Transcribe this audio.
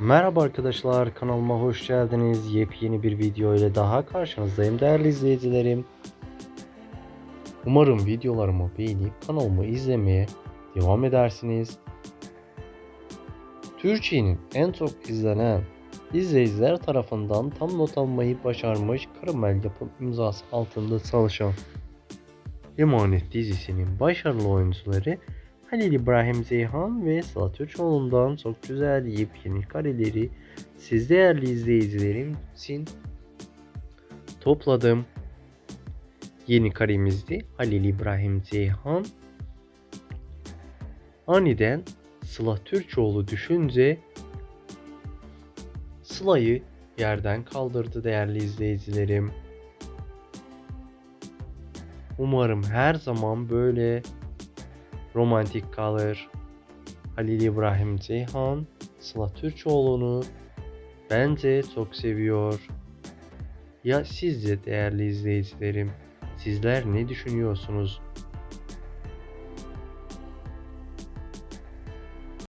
Merhaba arkadaşlar kanalıma hoş geldiniz. Yepyeni bir video ile daha karşınızdayım değerli izleyicilerim. Umarım videolarımı beğenip kanalımı izlemeye devam edersiniz. Türkiye'nin en çok izlenen izleyiciler tarafından tam not almayı başarmış Karamel yapım imzası altında çalışan Emanet dizisinin başarılı oyuncuları Halil İbrahim Zeyhan ve Sıla Türkoğlu'ndan çok güzel yepyeni kareleri siz değerli izleyicilerim için topladım. Yeni karemizde Halil İbrahim Zeyhan aniden Sıla Türkoğlu düşünce Sıla'yı yerden kaldırdı değerli izleyicilerim. Umarım her zaman böyle romantik kalır. Halil İbrahim Ceyhan, Sıla Türkoğlu'nu bence çok seviyor. Ya sizce değerli izleyicilerim, sizler ne düşünüyorsunuz?